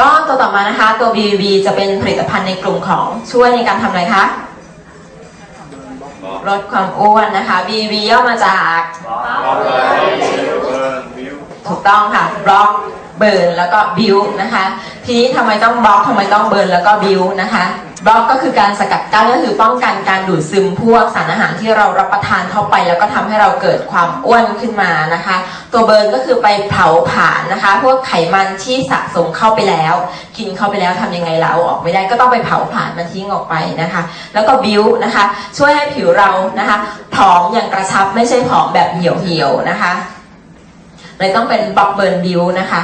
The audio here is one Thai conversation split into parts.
ก็ตัวต่อมานะคะตัว BBB จะเป็นผลิตภัณฑ์ในกลุ่มของช่วยในการทำอะไรคะลดความอ้วนนะคะ BBB ย่อมาจากถูกต้องค่ะบล็อกเบิร์นแล้วก็บิวนะคะ ทีนี้ทำไมต้องบล็อกทำไมต้องเบิร์นแล้วก็บิวนะคะบล็อกก็คือการสกัดกั้นก็คือป้องกันการดูดซึมพวกสารอาหารที่เรารับประทานเข้าไป แล้วก็ทำให้เราเกิดความอ้วนขึ้นมานะคะ ตัวเบิร์นก็คือไปเผาผลาญนะคะ พวกไขมันที่สะสมเข้าไปแล้ว กินเข้าไปแล้วทำยังไงเราเอาออกไม่ได้ก็ต้องไปเผาผลาญมันทิ้งออกไปนะคะ แล้วก็บิวนะคะ ช่วยให้ผิวเรานะคะผอมอย่างกระชับไม่ใช่ผอมแบบเหี่ยวๆนะคะเลยต้องเป็นบล็อกเบิร์นบิวนะคะ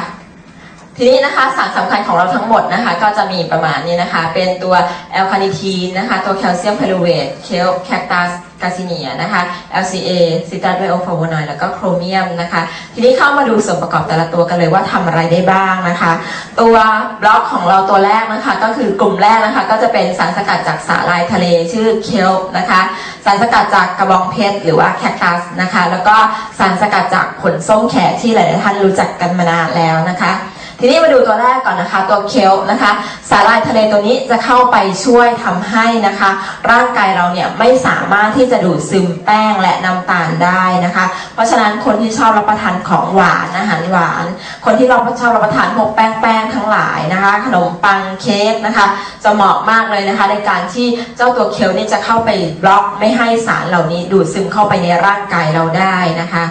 ทีนี้นะคะสารสำคัญของเราทั้งหมดนะคะ ก็จะมีประมาณนี้นะคะ เป็นตัวแอลคาเนทีนนะคะ ตัวแคลเซียมไพรูเวตเคลแคคตัสกาซิเนียนะคะ LCA ซิตรัสไบโอฟลาโวนอยด์แล้วก็โครเมียมนะคะ ทีนี้เข้ามาดูส่วนประกอบแต่ละตัวกันเลยว่าทำอะไรได้บ้างนะคะ ตัวบล็อกของเราตัวแรกนะคะ ก็คือกลุ่มแรกนะคะ ก็จะเป็นสารสกัดจากสาหร่ายทะเลชื่อเคลนะคะ สารสกัดจากกระบองเพชรหรือว่าแคคตัสนะคะ แล้วก็สารสกัดจากผลส้มแขกที่หลายๆท่านรู้จักกันมานานแล้วนะคะ ทีนี้มาดูตัวแรกก่อนนะคะ ตัวเคลนะคะ สาหร่ายทะเลตัวนี้จะเข้าไปช่วยทำให้นะคะ ร่างกายเราเนี่ยไม่สามารถที่จะดูดซึมแป้งและน้ำตาลได้นะคะ เพราะฉะนั้นคนที่ชอบรับประทานของหวานอาหารหวาน คนที่เราชอบรับประทานพวกแป้งแป้งทั้งหลายนะคะ ขนมปังเค้กนะคะ จะเหมาะมากเลยนะคะ ในการที่เจ้าตัวเคลนี่จะเข้าไปบล็อกไม่ให้สารเหล่านี้ดูดซึมเข้าไปในร่างกายเราได้นะคะ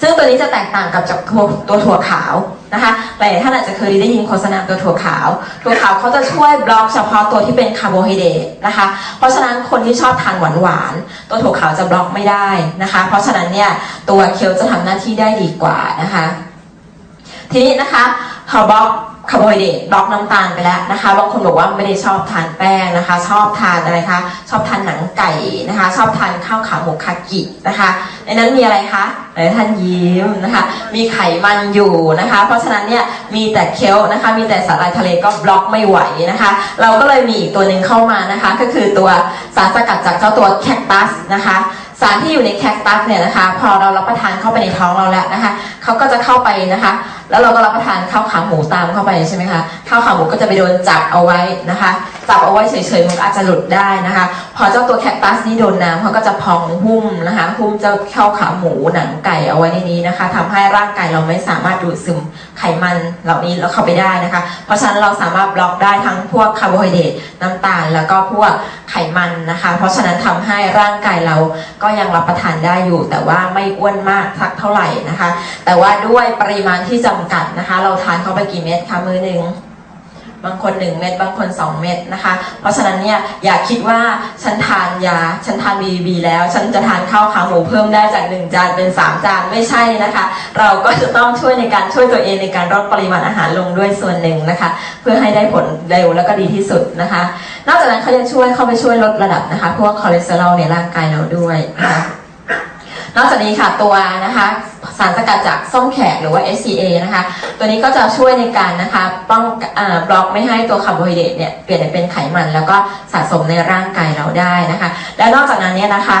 ซึ่งตัวนี้จะแตกต่างกับจากตัวตัวถั่วขาว นะคะหลายท่านอาจจะเคยได้ยินโฆษณาตัวถั่วขาว ถั่วขาวเขาจะช่วยบล็อกเฉพาะตัวที่เป็นคาร์โบไฮเดรตนะคะ เพราะฉะนั้นคนที่ชอบทานหวานหวานตัวถั่วขาวจะบล็อกไม่ได้นะคะ เพราะฉะนั้นเนี่ยตัวเคียวจะทำหน้าที่ได้ดีกว่านะคะ ทีนี้นะคะพอบล็อก คาร์โบไฮเดรตบล็อกน้ำตาลไปแล้วนะคะบางคนบอกว่าไม่ได้ชอบทานแป้งนะคะ ชอบทานอะไรคะชอบทานหนังไก่นะคะ ชอบทานข้าวขาหมูคากินะคะในนั้นมีอะไรคะหลายท่านยิ้มนะคะ มีไขมันอยู่นะคะ เพราะฉะนั้นเนี่ยมีแต่เคลนะคะ มีแต่สาหร่ายทะเลก็บล็อกไม่ไหวนะคะ เราก็เลยมีอีกตัวหนึ่งเข้ามานะคะ ก็คือตัวสารสกัดจากเจ้าตัวแคคตัสนะคะสารที่อยู่ในแคคตัสเนี่ยนะคะ พอเรารับประทานเข้าไปในท้องเราแล้วนะคะเขาก็จะเข้าไปนะคะ แล้วเราก็รับประทานข้าวขาหมูตามเข้าไปใช่ไหมคะข้าวขาหมูก็จะไปโดนจับเอาไว้นะคะ จับเอาไว้เฉยๆมันอาจจะหลุดได้นะคะ พอเจ้าตัวแคคตัสนี่โดนน้ำเขาก็จะพองหุ้มนะคะหุ้มเจ้าข้าวขาหมูหนังไก่เอาไว้ในนี้นะคะทำให้ร่างกายเราไม่สามารถดูดซึมไขมันเหล่านี้แล้วเข้าไปได้นะคะ เพราะฉะนั้นเราสามารถบล็อกได้ทั้งพวกคาร์โบไฮเดรตน้ำตาล แล้วก็พวกไขมันนะคะ เพราะฉะนั้นทำให้ร่างกายเราก็ยังรับประทานได้อยู่ แต่ว่าไม่อ้วนมากสักเท่าไหร่นะคะ แต่ว่าด้วยปริมาณที่จำกัดนะคะ เราทานเข้าไปกี่เม็ดคะมือหนึ่งบางคน1เม็ดบางคน2เม็ดนะคะ เพราะฉะนั้นเนี่ยอย่าคิดว่าฉันทานยาฉันทานบีบีแล้ว ฉันจะทานข้าวขาหมูเพิ่มได้จาก1จานเป็น3จานไม่ใช่นะคะ เราก็จะต้องช่วยในการช่วยตัวเองในการลดปริมาณอาหารลงด้วยส่วนหนึ่งนะคะ เพื่อให้ได้ผลเร็วแล้วก็ดีที่สุดนะคะ นอกจากนั้นเขายังช่วยเข้าไปช่วยลดระดับนะคะพวกคอเลสเตอรอลในร่างกายเราด้วยนะคะ นอกจากนี้ค่ะตัวนะคะสารสกัดจากส้มแขกหรือว่า SCA นะคะ ตัวนี้ก็จะช่วยในการนะคะป้องอบล็อกไม่ให้ตัวคาร์โบไฮเดรตเนี่ยเปลี่ยนเป็นไขมันแล้วก็สะสมในร่างกายเราได้นะคะ และนอกจากนั้นเนี่ยนะคะ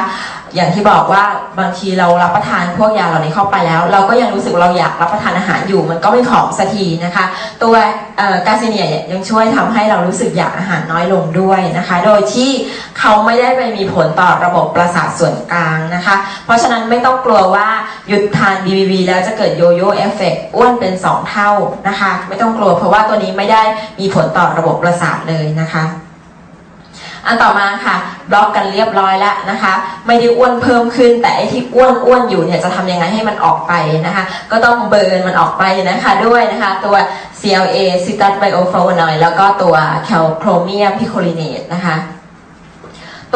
อย่างที่บอกว่าบางทีเรารับประทานพวกยาเหล่านี้เข้าไปแล้ว เราก็ยังรู้สึกเราอยากรับประทานอาหารอยู่ มันก็ไม่ผอมสักทีนะคะ ตัวกาซิเนียเนียยังช่วยทำให้เรารู้สึกอยากอาหารน้อยลงด้วยนะคะ โดยที่เขาไม่ได้ไปมีผลต่อระบบประสาทส่วนกลางนะคะ เพราะฉะนั้นไม่ต้องกลัวว่าหยุดทาน BBB แล้วจะเกิดโยโย่เอฟเฟกต์อ้วนเป็น 2 เท่านะคะ ไม่ต้องกลัวเพราะว่าตัวนี้ไม่ได้มีผลต่อระบบประสาทเลยนะคะ อันต่อมาค่ะบล็อกกันเรียบร้อยแล้วนะคะ ไม่ได้อ้วนเพิ่มขึ้น แต่ไอที่อ้วนอ้วนอยู่เนี่ยจะทำยังไงให้มันออกไปนะคะ ก็ต้องเบิร์นมันออกไปนะคะด้วยนะคะ ตัว CLA ซิตัสไบโอฟลาวนอยแล้วก็ตัวแคลโครเมียมพิโคลิเนตนะคะ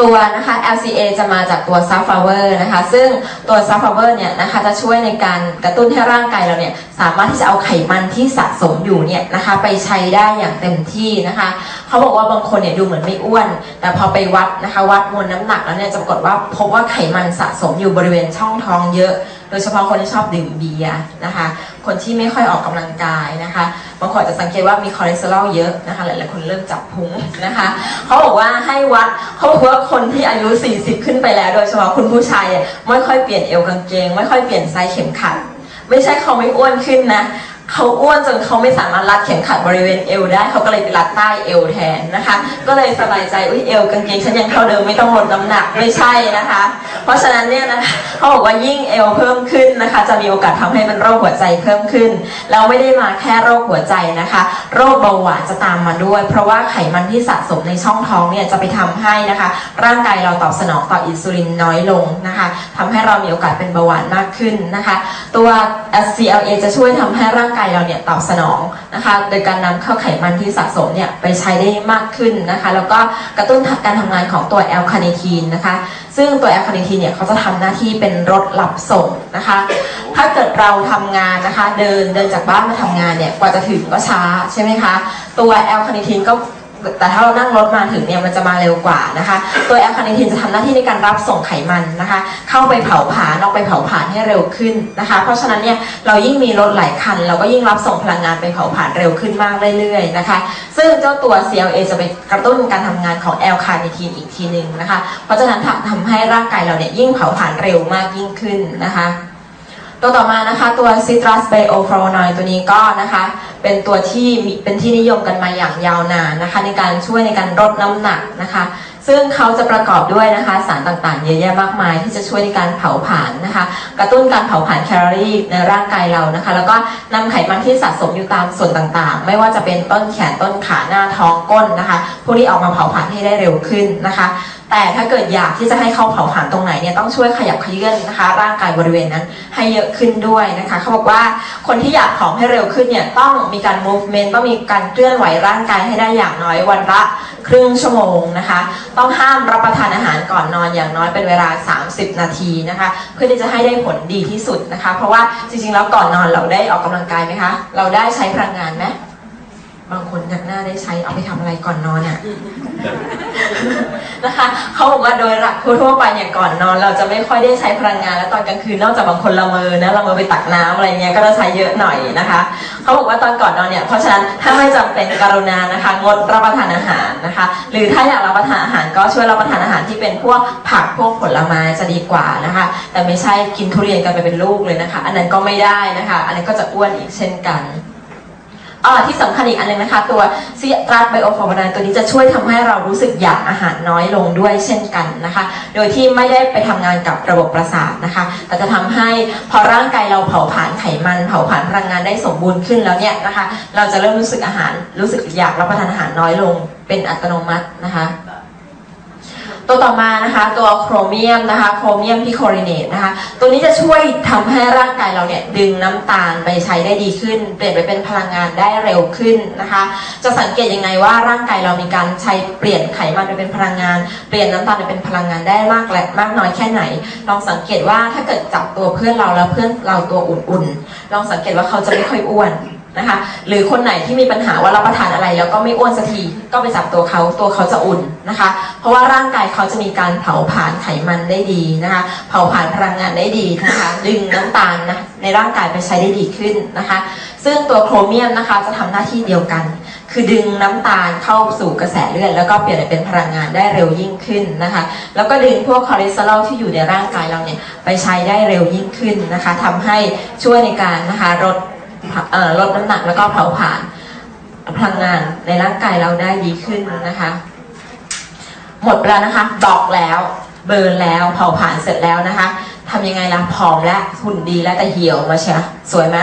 ตัวนะคะ LCA จะมาจากตัวซัฟฟ o เวอร์นะคะ ซึ่งตัวซัฟฟ o เวอร์เนี่ยนะคะจะช่วยในการกระตุ้นให้ร่างกายเราเนี่ยสามารถที่จะเอาไขมันที่สะสมอยู่เนี่ยนะคะไปใช้ได้อย่างเต็มที่นะคะ เขาบอกว่าบางคนเนี่ยดูเหมือนไม่อ้วน แต่พอไปวัดนะคะวัดมวลน้ำหนักแล้วเนี่ยจะปรากฏว่าพบว่าไขมันสะสมอยู่บริเวณช่องท้องเยอะ โดยเฉพาะคนที่ชอบดื่มเบียร์นะคะ คนที่ไม่ค่อยออกกำลังกายนะคะ บางคนอาจะสังเกตว่ามีคอเลสเตอรอลเยอะนะคะ หลายๆคนเริ่มจับพุงนะคะเขาบอกว่าให้วัดเขาบอกว่าคนที่อายุ 40 ขึ้นไปแล้ว โดยเฉพาะคุณผู้ชายเนี่ยไม่ค่อยเปลี่ยนเอวกางเกง ไม่ค่อยเปลี่ยนไซส์เข็มขัดไม่ใช่เขาไม่อ้วนขึ้นนะ เขาอ้วนจนเขาไม่สามารถรัดเข็มขัดบริเวณเอวได้เขาก็เลยไปรัดใต้เอวแทนนะคะ ก็เลยสบายใจอุ้ยเอวกางเกงฉันยังเท่าเดิมไม่ต้องลดน้ำหนักไม่ใช่นะคะ เพราะฉะนั้นเนี่ยนะคะเขาบอกว่ายิ่งเอวเพิ่มขึ้นนะคะ จะมีโอกาสทำให้เป็นโรคหัวใจเพิ่มขึ้นแล้วไม่ได้มาแค่โรคหัวใจนะคะ โรคเบาหวานจะตามมาด้วย เพราะว่าไขมันที่สะสมในช่องท้องเนี่ยจะไปทำให้นะคะ ร่างกายเราตอบสนองต่ออินซูลินน้อยลงนะคะทำให้เรามีโอกาสเป็นเบาหวานมากขึ้นนะคะ ตัว SCLA จะช่วยทำให้ร่างกายเราเนี่ยตอบสนองนะคะ โดยการนำเข้าไขมันที่สะสมเนี่ยไปใช้ได้มากขึ้นนะคะ แล้วก็กระตุ้นการทำงานของตัวแอลคาเนทีนนะคะ ซึ่งตัวแอลคาเนทีนเนี่ยเขาจะทำหน้าที่เป็นรถรับส่งนะคะ ถ้าเกิดเราทำงานนะคะ เดินเดินจากบ้านมาทำงานเนี่ยกว่าจะถึงก็ช้าใช่ไหมคะ ตัวแอลคาเนทีนก็ แต่ถ้าเรานั่งรถมาถึงเนี่ยมันจะมาเร็วกว่านะคะตัวแอลคาเนทีนจะทำหน้าที่ในการรับส่งไขมันนะคะ เข้าไปเผาผลาญออกไปเผาผลาญให้เร็วขึ้นนะคะ เพราะฉะนั้นเนี่ยเรายิ่งมีรถหลายคัน เราก็ยิ่งรับส่งพลังงานไปเผาผลาญเร็วขึ้นมากเรื่อยๆนะคะ ซึ่งเจ้าตัว CLA จะไปกระตุ้นการทำงานของแอลคาเนทีนอีกทีหนึ่งนะคะ เพราะฉะนั้นทำให้ร่างกายเราเนี่ยยิ่งเผาผลาญเร็วมากยิ่งขึ้นนะคะ ตัวต่อมานะคะตัว Citrus Bioflavonoid ตัวนี้ก็นะคะเป็นตัวที่เป็นที่นิยมกันมาอย่างยาวนานนะคะ ในการช่วยในการลดน้ำหนักนะคะ ซึ่งเขาจะประกอบด้วยนะคะสารต่างๆ เยอะแยะมากมาย ที่จะช่วยในการเผาผลาญนะคะ กระตุ้นการเผาผลาญแคลอรี่ในร่างกายเรานะคะ แล้วก็นำไขมันที่สะสมอยู่ตามส่วนต่างๆ ไม่ว่าจะเป็นต้นแขนต้นขาหน้าท้องก้นนะคะ พวกนี้ออกมาเผาผลาญให้ได้เร็วขึ้นนะคะ แต่ถ้าเกิดอยากที่จะให้เขาเผาผลาญตรงไหนเนี่ยต้องช่วยขยับขยื่นนะคะ ร่างกายบริเวณนั้นให้เยอะขึ้นด้วยนะคะเขาบอกว่าคนที่อยากผอมให้เร็วขึ้นเนี่ยต้องมีการ movement ต้องมีการเคลื่อนไหวร่างกายให้ได้อย่างน้อยวันละครึ่งชั่วโมงนะคะ ต้องห้ามรับประทานอาหารก่อนนอนอย่างน้อยเป็นเวลา 30 นาทีนะคะ เพื่อที่จะให้ได้ผลดีที่สุดนะคะ เพราะว่าจริงๆแล้วก่อนนอนเราได้ออกกำลังกายไหมคะ เราได้ใช้พลังงานไหม บางคนอยากหน้าได้ใช้เอาไปทำอะไรก่อนนอนเนี่ยนะคะเขาบอกว่าโดยหลักทั่วๆไปเนี่ยก่อนนอน เราจะไม่ค่อยได้ใช้พลังงานแล้วตอนกลางคืนนอกจากบางคนละเมอนะละเมอไปตักน้ำอะไรเงี้ยก็จะใช้เยอะหน่อยนะคะเขาบอกว่าตอนก่อนนอนเนี่ยเพราะฉะนั้นถ้าไม่จำเป็นกรุณานะคะ งดรับประทานอาหารนะคะ หรือถ้าอยากรับประทานอาหารก็ช่วยรับประทานอาหารที่เป็นพวกผักพวกผลไม้จะดีกว่านะคะ แต่ไม่ใช่กินทุเรียนกันไปเป็นลูกเลยนะคะ อันนั้นก็ไม่ได้นะคะ อันนั้นก็จะอ้วนอีกเช่นกัน อ่อที่สำคัญอีกอันหนึงนะคะ ตัวซีตราไบโอฟอร์มานตัวนี้จะช่วยทำให้เรารู้สึกอยากอาหารน้อยลงด้วยเช่นกันนะคะ โดยที่ไม่ได้ไปทำงานกับระบบประสาทนะคะ แต่จะทำให้พอร่างกายเราเผาผลาญไขมัน เผาผลาญพลังงานได้สมบูรณ์ขึ้นแล้วเนี่ยนะคะ เราจะเริ่มรู้สึกอาหารรู้สึกอยากรับประทานอาหารน้อยลง เป็นอัตโนมัตินะคะ ตัวต่อมานะคะตัวโครเมียมนะคะโครเมียมพิโคลิเนตนะคะตัวนี้จะช่วยทำให้ร่างกายเราเนี่ยดึงน้ำตาลไปใช้ได้ดีขึ้น เปลี่ยนไปเป็นพลังงานได้เร็วขึ้นนะคะ จะสังเกตยังไงว่าร่างกายเรามีการใช้เปลี่ยนไขมันไปเป็นพลังงาน เปลี่ยนน้ำตาลไปเป็นพลังงานได้มากและมากน้อยแค่ไหน ลองสังเกตว่าถ้าเกิดจับตัวเพื่อนเราแล้วเพื่อนเราตัวอุ่นๆลองสังเกตว่าเขาจะไม่ค่อยอ้วน นะคะ หรือคนไหนที่มีปัญหาว่ารับประทานอะไรแล้วก็ไม่อ้วนสักทีก็ไปจับตัวเขาตัวเขาจะอุ่นนะคะ เพราะว่าร่างกายเขาจะมีการเผาผลาญไขมันได้ดีนะคะ เผาผลาญพลังงานได้ดีนะคะ ดึงน้ำตาลนะในร่างกายไปใช้ได้ดีขึ้นนะคะ ซึ่งตัวโครเมียมนะคะจะทำหน้าที่เดียวกัน คือดึงน้ำตาลเข้าสู่กระแสเลือดแล้วก็เปลี่ยนเป็นพลังงานได้เร็วยิ่งขึ้นนะคะ แล้วก็ดึงพวกคอเลสเตอรอลที่อยู่ในร่างกายเราเนี่ยไปใช้ได้เร็วยิ่งขึ้นนะคะทำให้ช่วยในการนะคะลด ลดน้ำหนักแล้วก็เผาผลาญพลังงานในร่างกายเราได้ดีขึ้นนะคะ หมดแล้วนะคะดอกแล้วเบิร์นแล้วเผาผลาญเสร็จแล้วนะคะทำยังไงล่ะผอมและหุ่นดีแล้วแต่เหี่ยวมาเชียสวยไหม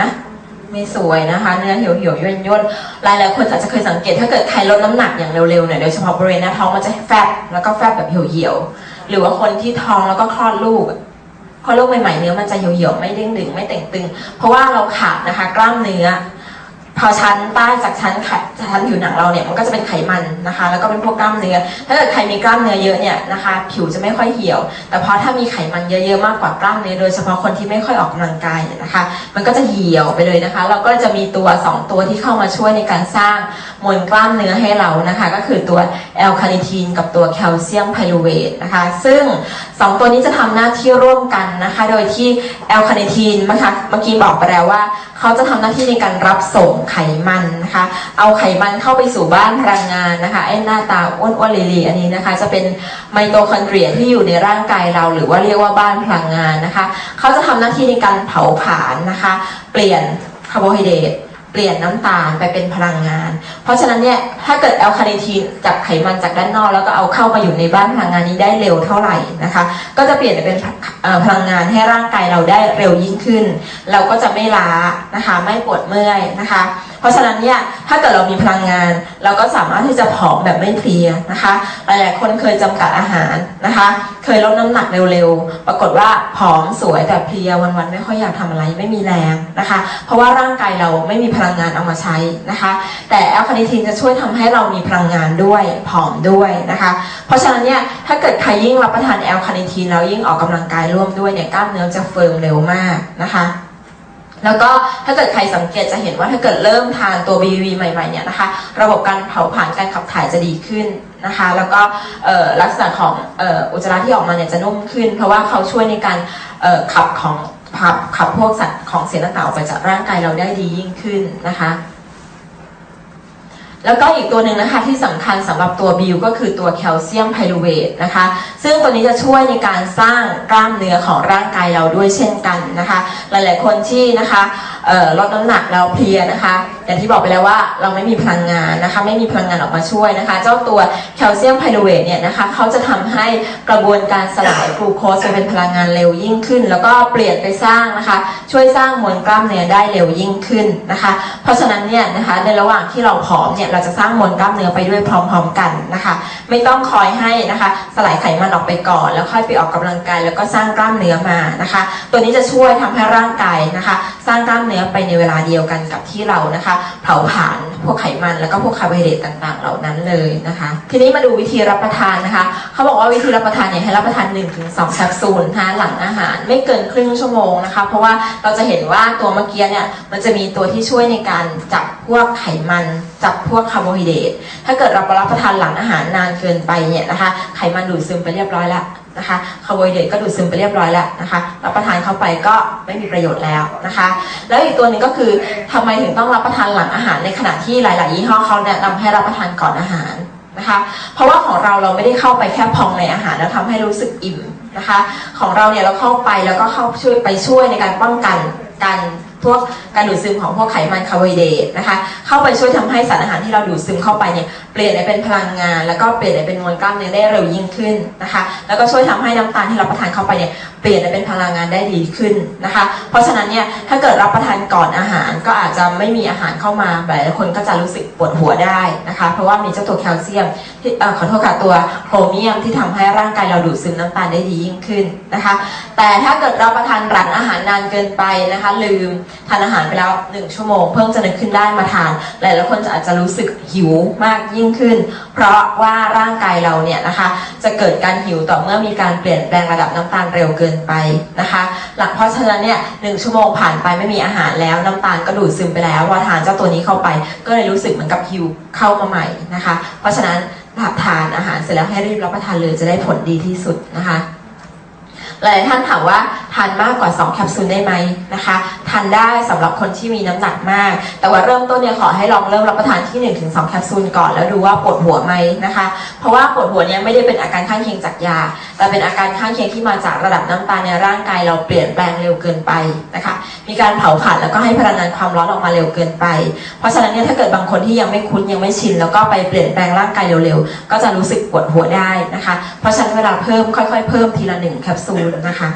ไม่สวยนะคะ เนื้อเหี่ยวเหี่ยวย่นย่นหลายหลายคนอาจจะเคยสังเกตถ้าเกิดใครลดน้ำหนักอย่างเร็วๆเนี่ยโดยเฉพาะบริเวณหน้าท้องมันจะแฟบแล้วก็แฟบแบบเหี่ยวเหี่ยวๆหรือว่าคนที่ท้องแล้วก็คลอดลูก พอโรคใหม่ๆเนื้อมันจะเหี่ยวๆไม่เด้งดึงไม่เต่งตึง เพราะว่าเราขาดนะคะ กล้ามเนื้อ พอชั้นใต้จากชั้นไขชั้นผิวหนังเราเนี่ยมันก็จะเป็นไขมันนะคะ แล้วก็เป็นพวกกล้ามเนื้อ ถ้าเกิดใครมีกล้ามเนื้อเยอะเนี่ยนะคะ ผิวจะไม่ค่อยเหี่ยว แต่พอถ้ามีไขมันเยอะๆมากกว่ากล้ามเนื้อโดยเฉพาะคนที่ไม่ค่อยออกกำลังกายเนี่ยนะคะ มันก็จะเหี่ยวไปเลยนะคะ เราก็จะมีตัวสองตัวที่เข้ามาช่วยในการสร้างมวลกล้ามเนื้อให้เรานะคะ ก็คือตัวแอลคาเนทีนกับตัวแคลเซียมไพรูเวตนะคะ ซึ่งสองตัวนี้จะทำหน้าที่ร่วมกันนะคะ โดยที่แอลคาเนทีนนะคะเมื่อกี้บอกไปแล้วว่า เขาจะทำหน้าที่ในการรับส่งไขมันนะคะ เอาไขมันเข้าไปสู่บ้านพลังงานนะคะไอ้หน้าตาอ้วนๆลีๆอันนี้นะคะ จะเป็นไมโตคอนเดรียที่อยู่ในร่างกายเรา หรือว่าเรียกว่าบ้านพลังงานนะคะ เขาจะทำหน้าที่ในการเผาผลาญนะคะ เปลี่ยนคาร์โบไฮเดรต เปลี่ยนน้ำตาลไปเป็นพลังงาน เพราะฉะนั้นเนี่ยถ้าเกิดแอลคาเนทีนจากไขมันจากด้านนอก แล้วก็เอาเข้ามาอยู่ในบ้านพลังงานนี้ได้เร็วเท่าไหร่นะคะ ก็จะเปลี่ยนเป็นพลังงานให้ร่างกายเราได้เร็วยิ่งขึ้น เราก็จะไม่ล้านะคะ ไม่ปวดเมื่อยนะคะเพราะฉะนั้นเนี่ยถ้าเกิดเรามีพลังงาน เราก็สามารถที่จะผอมแบบไม่เพลียนะคะหลายๆคนเคยจำกัดอาหารนะคะ เคยลดน้ำหนักเร็วๆ ปรากฏว่าผอมสวยแต่เพลียวันๆไม่ค่อยอยากทำอะไรไม่มีแรงนะคะ เพราะว่าร่างกายเราไม่มีพลังงานเอามาใช้นะคะ แต่แอลคาเนทีนจะช่วยทำให้เรามีพลังงานด้วยผอมด้วยนะคะ เพราะฉะนั้นเนี่ยถ้าเกิดใครยิ่งรับประทานแอลคาเนทีนแล้วยิ่งออกกำลังกายร่วมด้วยเนี่ยกล้ามเนื้อจะเฟิร์มเร็วมากนะคะ แล้วก็ถ้าเกิดใครสังเกตจะเห็นว่าถ้าเกิดเริ่มทานตัว BV ใหม่ๆเนี่ยนะคะ ระบบการเผาผลาญการขับถ่ายจะดีขึ้นนะคะ แล้วก็ลักษณะของอ,อ,อุจจาระที่ออกมาเนี่ยจะนุ่มขึ้น เพราะว่าเขาช่วยในการขับของขับขับพวกสัตว์ของเสียต่างๆออกไปจากร่างกายเราได้ดียิ่งขึ้นนะคะ แล้วก็อีกตัวหนึ่งนะคะที่สำคัญสำหรับตัวบิวก็คือตัวแคลเซียมไพรูเวตนะคะ ซึ่งตัวนี้จะช่วยในการสร้างกล้ามเนื้อของร่างกายเราด้วยเช่นกันนะคะ หลายๆคนที่นะคะ ลดน้ำหนักแล้วเพลียนะคะอย่างที่บอกไปแล้วว่าเราไม่มีพลังงานนะคะ ไม่มีพลังงานออกมาช่วยนะคะ เจ้าตัวแคลเซียมไพรูเวตเนี่ยนะคะเขาจะทำให้กระบวนการสลายกลูโคสไปเป็นพลังงานเร็วยิ่งขึ้น แล้วก็เปลี่ยนไปสร้างนะคะ ช่วยสร้างมวลกล้ามเนื้อได้เร็วยิ่งขึ้นนะคะ เพราะฉะนั้นเนี่ยนะคะในระหว่างที่เราผอมเนี่ยเราจะสร้างมวลกล้ามเนื้อไปด้วยพร้อม ๆ กันนะคะ ไม่ต้องคอยให้นะคะสลายไขมันออกไปก่อน แล้วค่อยไปออกกำลังกายแล้วก็สร้างกล้ามเนื้อมานะคะ ตัวนี้จะช่วยทำให้ร่างกายนะคะ สร้างกล้ามเนื้อไปในเวลาเดียวกันกับที่เรานะคะ เผาผลาญพวกไขมันแล้วก็พวกคาร์โบไฮเดรตต่างๆ เหล่านั้นเลยนะคะ ทีนี้มาดูวิธีรับประทานนะคะ เขาบอกว่าวิธีรับประทานเนี่ยให้รับประทาน 1-2แคปซูลนะคะหลังอาหารไม่เกินครึ่งชั่วโมงนะคะ เพราะว่าเราจะเห็นว่าตัวเมื่อกี้เนี่ยมันจะมีตัวที่ช่วยในการจับพวกไขมันจับพวกคาร์โบไฮเดรตถ้าเกิดเรารับประทานหลังอาหารนานเกินไปเนี่ยนะคะ ไขมันดูดซึมไปเรียบร้อยแล้ว นะคะคาร์โบไฮเดรตก็ดูดซึมไปเรียบร้อยแล้วนะคะรับประทานเข้าไปก็ไม่มีประโยชน์แล้วนะคะ แล้วอีกตัวหนึ่งก็คือทำไมถึงต้องรับประทานหลังอาหารในขณะที่หลาย ๆ ยี่ห้อเขาแนะนำให้รับประทานก่อนอาหารนะคะ เพราะว่าของเราเราไม่ได้เข้าไปแค่พองในอาหารแล้วทำให้รู้สึกอิ่มนะคะ ของเราเนี่ยเราเข้าไปแล้วก็เข้าช่วยไปช่วยในการป้องกันการ พวกการดูดซึมของพวกไขมันคาร์โบไฮเดรตนะคะ เข้าไปช่วยทำให้สารอาหารที่เราดูดซึมเข้าไปเนี่ยเปลี่ยนไปเป็นพลังงาน แล้วก็เปลี่ยนไปเป็นมวลกล้ามเนื้อได้เร็วยิ่งขึ้นนะคะ แล้วก็ช่วยทำให้น้ำตาลที่เราประทานเข้าไปเนี่ยเปลี่ยนไปเป็นพลังงานได้ดีขึ้นนะคะ เพราะฉะนั้นเนี่ยถ้าเกิดรับประทานก่อนอาหารก็อาจจะไม่มีอาหารเข้ามาหลายคนก็จะรู้สึกปวดหัวได้นะคะ เพราะว่ามีเจ้าตัวแคลเซียมที่ขอโทษค่ะตัวโครเมียมที่ทำให้ร่างกายเราดูดซึมน้ำตาลได้ดียิ่งขึ้นนะคะ แต่ถ้าเกิดเรับประทานหลังอาหารนานเกินไปนะคะ ลืมทานอาหารไปแล้วหนึ่งชั่วโมง เพิ่งจะนึกขึ้นได้มาทาน หลายๆคนจะอาจจะรู้สึกหิวมากยิ่งขึ้น เพราะว่าร่างกายเราเนี่ยนะคะจะเกิดการหิวต่อเมื่อมีการเปลี่ยนแปลงระดับน้ำตาลเร็วเกินไปนะคะ หลังเพราะฉะนั้นเนี่ยหนึ่งชั่วโมงผ่านไปไม่มีอาหารแล้วน้ำตาลก็ดูดซึมไปแล้วพอทานเจ้าตัวนี้เข้าไป ก็เลยรู้สึกเหมือนกับหิวเข้ามาใหม่นะคะ เพราะฉะนั้นถ้าทานอาหารเสร็จแล้วให้รีบรับประทานเลยจะได้ผลดีที่สุดนะคะหลายท่านถามว่า ทานมากกว่า 2 แคปซูลได้ไหมนะคะทานได้สำหรับคนที่มีน้ำหนักมาก แต่ว่าเริ่มต้นเนี่ยขอให้ลองเริ่มรับประทานที่ 1-2 แคปซูลก่อนแล้วดูว่าปวดหัวไหมนะคะ เพราะว่าปวดหัวเนี่ยไม่ได้เป็นอาการข้างเคียงจากยา แต่เป็นอาการข้างเคียงที่มาจากระดับน้ำตาลในร่างกายเราเปลี่ยนแปลงเร็วเกินไปนะคะ มีการเผาผลาญแล้วก็ให้พลังงานความร้อนออกมาเร็วเกินไป เพราะฉะนั้นเนี่ยถ้าเกิดบางคนที่ยังไม่คุ้นยังไม่ชิน แล้วก็ไปเปลี่ยนแปลงร่างกายเร็วๆก็จะรู้สึกปวดหัวได้นะคะ เพราะฉะนั้นเวลาเพิ่มค่อย ๆ เพิ่มทีละหนึ่งแคปซูลนะคะ